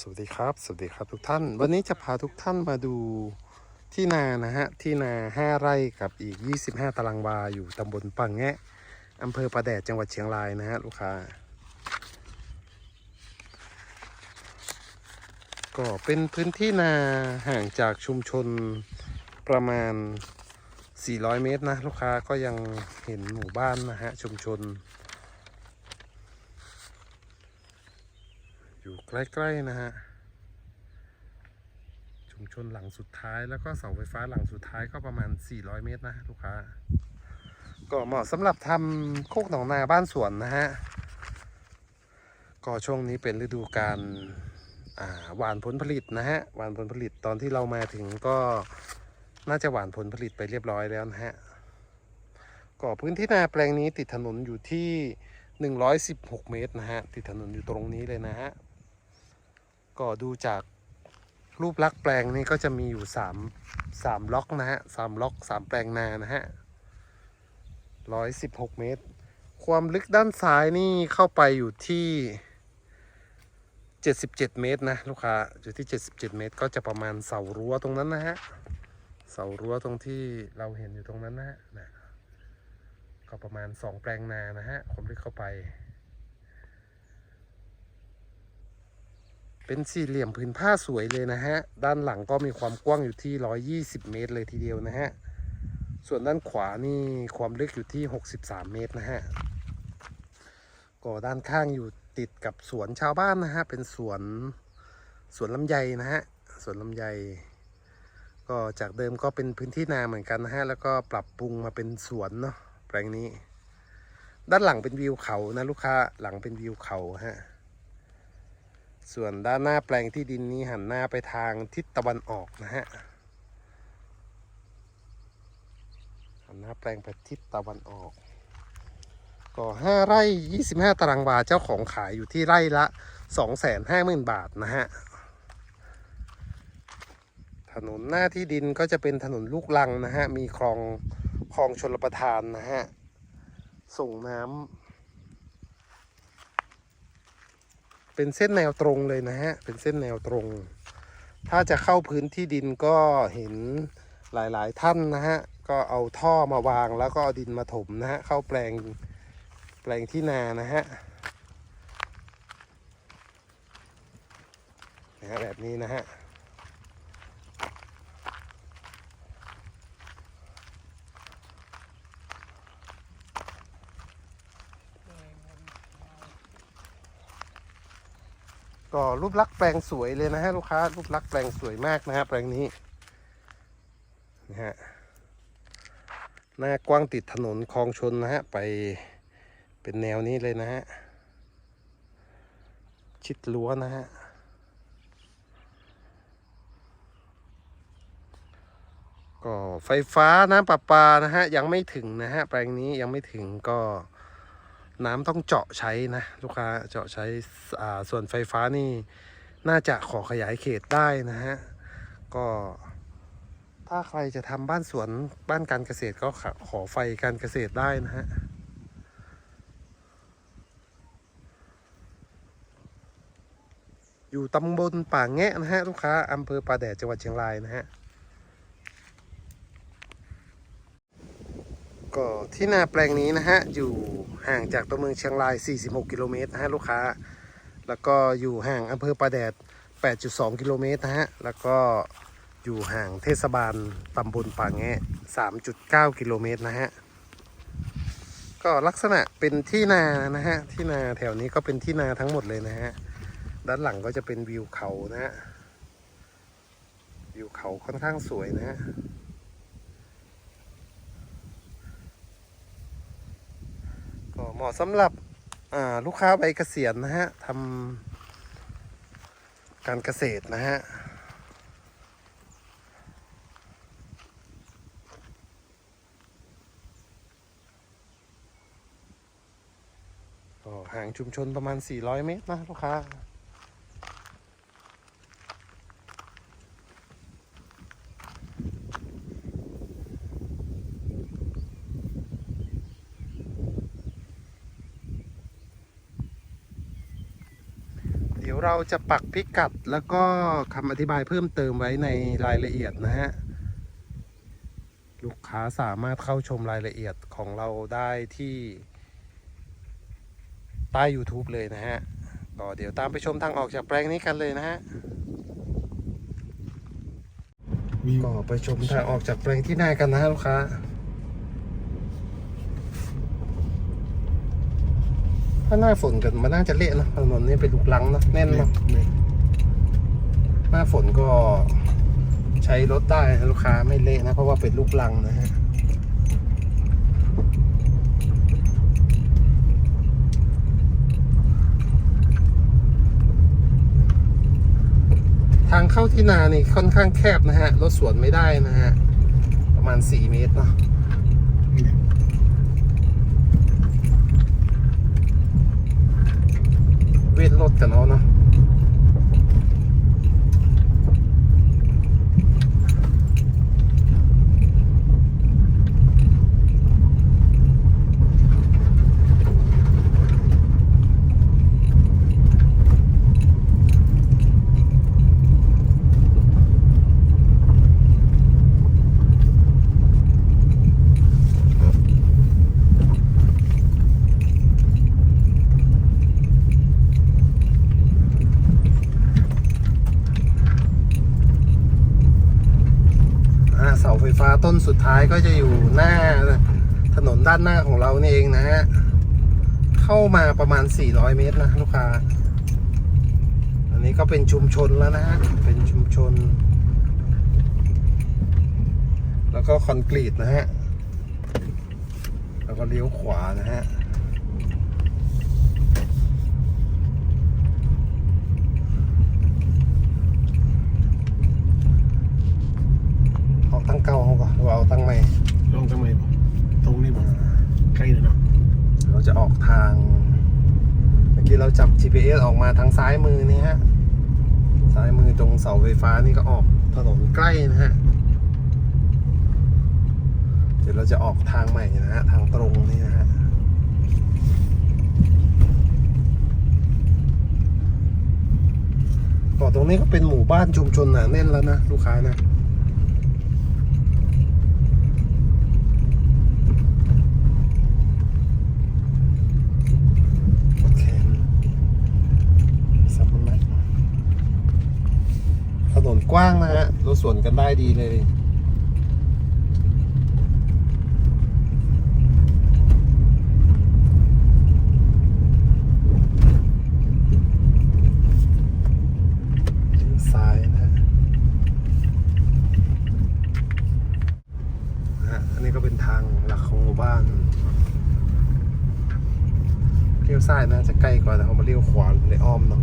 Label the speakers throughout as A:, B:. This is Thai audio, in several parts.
A: สวัสดีครับ สวัสดีครับทุกท่าน วันนี้จะพาทุกท่านมาดูที่นานะฮะ ที่นา 5 ไร่กับอีก 25 ตารางวา อยู่ตำบลปังแงะอำเภอประแดดจังหวัดเชียงรายนะฮะ ลูกค้า ก็เป็นพื้นที่นาห่างจากชุมชนประมาณ 400 เมตรนะ ลูกค้าก็ยังเห็นหมู่บ้านนะฮะ ชุมชน อยู่ ใกล้ๆนะฮะชุมชนหลังสุดท้ายแล้วก็เสาไฟฟ้าหลังสุดท้ายก็ประมาณ 400 เมตรนะลูกค้า ก็เหมาะสำหรับทำโคกหนองนาบ้านสวนนะฮะ ก็ช่วงนี้เป็นฤดูการหวานผลผลิตนะฮะหวานผลผลิตตอนที่เรามาถึงก็น่าจะหวานผลผลิตไปเรียบร้อยแล้วนะฮะก็พื้นที่นาแปลงนี้ติดถนนอยู่ที่ 116 เมตรนะฮะ ติดถนนอยู่ตรงนี้เลยนะฮะ ก็ดูจากรูปลักษ์แปลงนี้ก็จะมีอยู่สามสามล็อกนะฮะสามล็อกสามแปลงนานะฮะร้อยสิบหกเมตร ความลึกด้านซ้ายนี่เข้าไปอยู่ที่เจ็ดสิบเจ็ดเมตรนะลูกค้าอยู่ที่เจ็ดสิบเจ็ดเมตร ก็จะประมาณเสารั้วตรงนั้นนะฮะเสารั้วตรงที่เราเห็นอยู่ตรงนั้นนะฮะก็ประมาณสองแปลงนานะฮะความลึกเข้าไป เป็นสี่เหลี่ยมผืนผ้าสวยเลยนะฮะ ด้านหลังก็มีความกว้างอยู่ที่ 120 เมตรเลยทีเดียวนะฮะ ส่วนด้านขวานี่ความลึกอยู่ที่ 63 เมตรนะฮะ ก็ด้านข้างอยู่ติดกับสวนชาวบ้านนะฮะ เป็นสวนสวนลำไยนะฮะ สวนลำไย ก็จากเดิมก็เป็นพื้นที่นาเหมือนกันนะฮะ แล้วก็ปรับปรุงมาเป็นสวนเนาะแปลงนี้ ด้านหลังเป็นวิวเขานะลูกค้า หลังเป็นวิวเขาฮะ ส่วนด้านหน้าแปลงที่ดินนี้หันหน้าไปทางทิศตะวันออกนะฮะ หันหน้าแปลงไปทิศตะวันออก ก็ห้าไร่ยี่สิบห้าตารางวาเจ้าของขายอยู่ที่ไร่ละสองแสนห้าหมื่นบาทนะฮะ ถนนหน้าที่ดินก็จะเป็นถนนลูกลังนะฮะ มีคลองคลองชลประทานนะฮะ ส่งน้ำ เป็นเส้นแนวตรงเลยนะฮะ เป็นเส้นแนวตรง ถ้าจะเข้าพื้นที่ดินก็เห็นหลายๆ ท่านนะฮะ ก็เอาท่อมาวางแล้วก็เอาดินมาถมนะฮะ เข้าแปลงแปลงที่นานะฮะนะฮะแบบนี้นะฮะ ก็รูปลักษณ์แปลงสวยเลยนะฮะลูกค้ารูปลักษณ์แปลงสวยมากนะฮะแปลงนี้นะฮะหน้ากว้างติดถนนคลองชนนะฮะไปเป็นแนวนี้เลยนะฮะชิดรั้วนะฮะก็ไฟฟ้าน้ำประปานะฮะยังไม่ถึงนะฮะแปลงนี้ยังไม่ถึงก็ น้ำต้องเจาะใช้นะลูกค้าเจาะใช้ส่วนไฟฟ้านี่น่าจะขอขยายเขตได้นะฮะ ก็ถ้าใครจะทำบ้านสวนบ้านการเกษตรก็ขอขอไฟการเกษตรได้นะฮะอยู่ตำบลป่าแงะนะฮะลูกค้าอำเภอป่าแดดจังหวัดเชียงรายนะฮะ ก็ที่นาแปลงนี้นะฮะ อยู่ห่างจากตัวเมืองเชียงราย 46 กิโลเมตรนะฮะลูกค้า แล้วก็อยู่ห่างอำเภอประแดด 8.2 กิโลเมตรนะฮะ แล้วก็อยู่ห่างเทศบาลตำบลป่าแงะ3.9 กิโลเมตรนะฮะ ก็ลักษณะเป็นที่นานะฮะ ที่นาแถวนี้ก็เป็นที่นาทั้งหมดเลยนะฮะ ด้านหลังก็จะเป็นวิวเขานะฮะ วิวเขาค่อนข้างสวยนะฮะ เหมาะสำหรับลูกค้าใบเกษียณนะฮะทำการเกษตรนะฮะห่างชุมชนประมาณ 400 เมตรนะลูกค้า ยวยวเราจะปักพิกัดแล้วก็คำอธิบายเพิ่มเติมไว้ในรายละเอียดนะฮะ ลูกค้าสามารถเข้าชมรายละเอียดของเราได้ที่ใต้ YouTube เลยนะฮะ ก็เดี๋ยวตามไปชมทางออกจากแปลงนี้กันเลยนะฮะ
B: มี
A: ก็ไปชมทางออกจากแปลงที่หน้ากันนะฮะลูกค้า ถ้าหน้าฝนกันมันน่าจะเละนะถนนนี่เป็นลูกลังนะแน่น
B: เม็
A: เนาะ
B: ดเม็ด
A: หน้าฝนก็ใช้รถได้นะลูกค้าไม่เละนะ เพราะว่าเป็นลูกลังนะฮะทางเข้าที่นานี่ค่อนข้างแคบนะฮะ รถสวนไม่ได้นะฮะ ประมาณ 4 เมตรเนาะ
B: เม็ด
A: เวทรถกันเอาเนาะ อ่า เสาไฟฟ้าต้นสุดท้ายก็จะอยู่หน้าถนนด้านหน้าของเรานี่เองนะฮะเข้ามาประมาณ 400 เมตรนะลูกค้า อันนี้ก็เป็นชุมชนแล้วนะฮะเป็นชุมชน แล้วก็คอนกรีตนะฮะแล้วก็เลี้ยวขวานะฮะ เอาตั้งเก่าเขาก่อนหรือว่าเอาตั้งใหม่
B: ลองทำไมบอกตรงนี้บอกใกล้เลยเนาะ
A: เราจะออกทาง เมื่อกี้เราจับ GPS อกมาทางซ้ายมือนี่ฮะซ้ายมือตรงเสาไฟฟ้านี่ก็ออกถนนใกล้นะฮะเดี๋ยวเราจะออกทางใหม่นะฮะทางตรงนี่นะฮะก่อนตรงนี้ก็เป็นหมู่บ้านชุมชนหนาแน่นแล้วนะลูกค้านะ โอเคสับมันไหมถนนก ว้างนะฮะรถสวนกันได้ดีเลยเลี้ยวซ้ายนะฮะอันนี้ก็เป็นทางหลักของหมู่บ้านเลี้ยวซ้ายน่าจะใกล้กว่าแต่เขามาเลี้ยวขวาเลยอ้อมเนาะ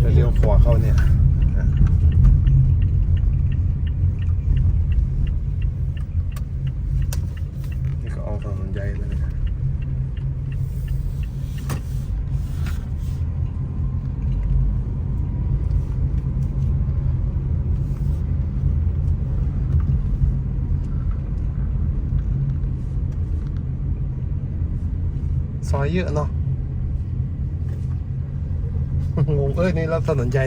A: แล้วเลี้ยวขวาเข้าเนี่ยนะนี่ก็ออกถนนใหญ่เลยนะ ซอยเยอะเนาะงงเอ้ยนี่เราถนนใหญ่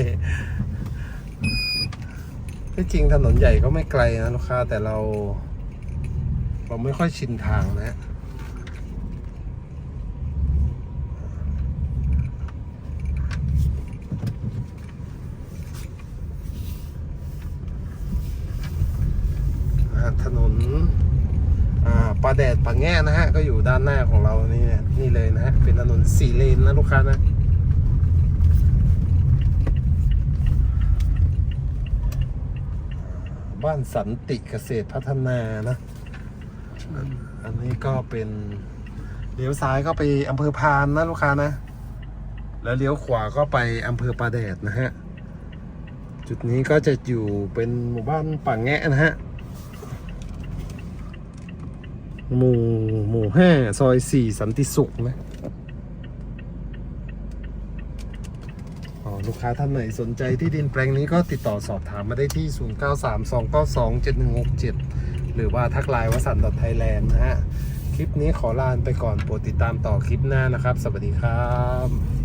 A: ที่จริงถนนใหญ่ก็ไม่ไกลนะลูกค้าแต่เรา เราไม่ค่อยชินทางนะฮะอ่าถนน อ่าปลาแดดปาแง่นะฮะ ก็อยู่ด้านหน้าของเรานี่นะนี่เลยนะฮะ เป็นถนนสี่เลนนะลูกค้านะบ้านสันติเกษตรพัฒนานะ อันนี้ก็เป็นเลี้ยวซ้ายก็ไปอำเภอพานนะลูกค้านะ แล้วเลี้ยวขวาก็ไปอำเภอปาแดดนะฮะ จุดนี้ก็จะอยู่เป็นหมู่บ้านป่าแงะนะฮะ หมู่หมู่ห้าซอยสี่สันติสุขนะอ๋อลูกค้าท่านไหนสนใจที่ดินแปลงนี้ก็ติดต่อสอบถามมาได้ที่ 0932927167 หรือว่าทักไลน์วสันต์ไทยแลนด์นะฮะ คลิปนี้ขอลาไปก่อนโปรดติดตามต่อคลิปหน้านะครับ สวัสดีครับ